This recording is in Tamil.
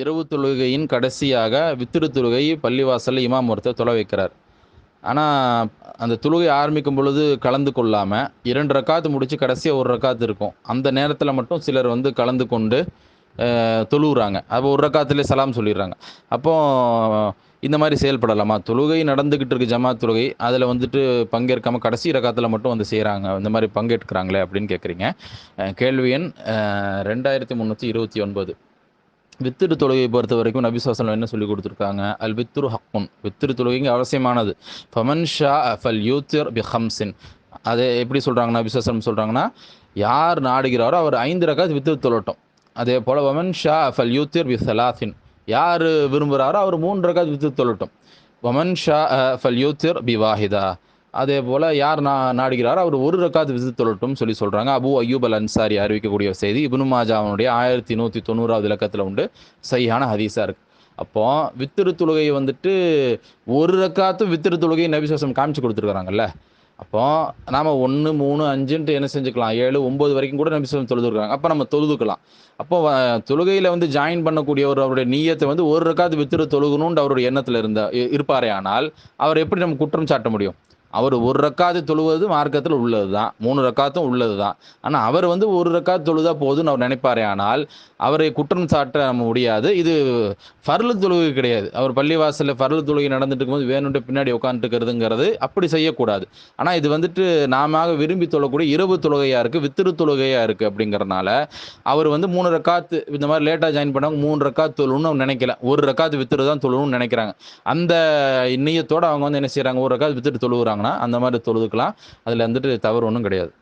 இரவு தொழுகையின் கடைசியாக வித்திரு தொழுகை பள்ளிவாசலில் இமாம் ஒருத்தர் தொலை வைக்கிறார். ஆனால் அந்த தொழுகை ஆரம்பிக்கும் பொழுது கலந்து கொள்ளாமல் இரண்டு ரக்காத்து முடித்து கடைசியாக ஒரு ரக்காத்து இருக்கும். அந்த நேரத்தில் மட்டும் சிலர் வந்து கலந்து கொண்டு தொழுகிறாங்க அப்போ ஒரு ரக்காத்துலேயே சலாம் சொல்லிடுறாங்க. அப்போ இந்த மாதிரி செயல்படலாமா? தொழுகை நடந்துக்கிட்டு இருக்கு ஜமாத் தொழுகை. அதில் வந்துட்டு பங்கேற்காமல் கடைசி ரகத்தில் மட்டும் வந்து செய்கிறாங்க இந்த மாதிரி பங்கேற்கிறாங்களே அப்படின்னு கேட்குறீங்க கேள்வி எண் ரெண்டாயிரத்தி முந்நூற்றி இருபத்தி ஒன்பது. வித்திரு தொழுகையை பொறுத்த வரைக்கும் நபிசாசனம் என்ன சொல்லி கொடுத்துருக்காங்க? அல் வித்துரு ஹக்குன். வித்திரு தொழுகைங்க அவசியமானது. ஃபமன் ஷா ஃபல் யூத்திர் பி ஹம்சின் அதை எப்படி சொல்கிறாங்கன்னா நபி சொல்கிறாங்கன்னா யார் நாடுகிறாரோ அவர் ஐந்து ரகாத் வித்திரு தொழட்டும். அதே போல் வமன் ஷா ஃபல் யூத்திர் பி சலாசின் யார் விரும்புகிறாரோ அவர் மூன்று ரகாத் வித்திரு தொழட்டும். வமன் ஷா ஃபல் யூத்திர் பி வாஹிதா அதே போல் யார் நா நாடுகிறாரோ அவர் ஒரு ரக்காத் விசித்து தொழட்டும் சொல்லி சொல்கிறாங்க அபு அய்யூப் அல் அன்சாரி அறிவிக்கக்கூடிய செய்தி இப்னு மாஜாவனுடைய ஆயிரத்தி நூற்றி தொண்ணூறாவது இலக்கத்தில் உண்டு. சையான ஹதீஸாக இருக்குது அப்போ வித்திரு தொழுகை வந்துட்டு ஒரு ரக்காத்தும் வித்திரு தொழுகை நபிசுவாசம் காமிச்சு கொடுத்துருக்குறாங்கல்ல. அப்போ நாம் ஒன்று மூணு அஞ்சுன்ட்டு என்ன செஞ்சுக்கலாம்? ஏழு ஒம்பது வரைக்கும் கூட நபிசாசம் தொழுதுருக்காங்க. அப்போ நம்ம தொழுதுக்கலாம். அப்போ தொழுகையில் வந்து ஜாயின் பண்ணக்கூடியவர் அவருடைய நீயத்தை வந்து ஒரு ரக்காத்து வித்திரு தொழுகணுன்ற அவருடைய எண்ணத்தில் இருந்த இருப்பாரே ஆனால் அவர் எப்படி நம்ம குற்றம் சாட்ட முடியும்? அவர் ஒரு ரக்காத்து தொழுவது மார்க்கத்தில் உள்ளது தான் மூணு ரக்காத்தும் உள்ளது தான் ஆனால் அவர் வந்து ஒரு ரக்காத்து தொழுதா போதும்னு அவர் நினைப்பாரே ஆனால் அவரை குற்றம் சாட்ட நம்ம முடியாது. இது ஃபர்லு தொழுகை கிடையாது. அவர் பள்ளிவாசலில் ஃபர்லு தொழுகை நடந்துட்டு இருக்கும்போது வேணுன்ட்டு பின்னாடி உட்காந்துட்டுக்கிறதுங்கிறது அப்படி செய்யக்கூடாது. ஆனால் இது வந்துட்டு நாம விரும்பி தொழக்கூடிய இரவு தொழுகையாக இருக்குது வித்திரு தொழுகையாக இருக்குது அப்படிங்கிறனால அவர் வந்து மூணு ரக்காத்து இந்த மாதிரி லேட்டாக ஜாயின் பண்ணவங்க மூணு ரக்காத்து தொழுன்னு அவங்க நினைக்கல. ஒரு ரக்காத்து வித்திரு தான் தொழுன்னு நினைக்கிறாங்க. அந்த நியத்தோட அவங்க வந்து என்ன செய்கிறாங்க ஒரு ரக்காத்து வித்துட்டு தொழுகிறாங்கன்னா அந்த மாதிரி தொழுதுக்கலாம். அதில் வந்துட்டு தவறு ஒன்றும் கிடையாது.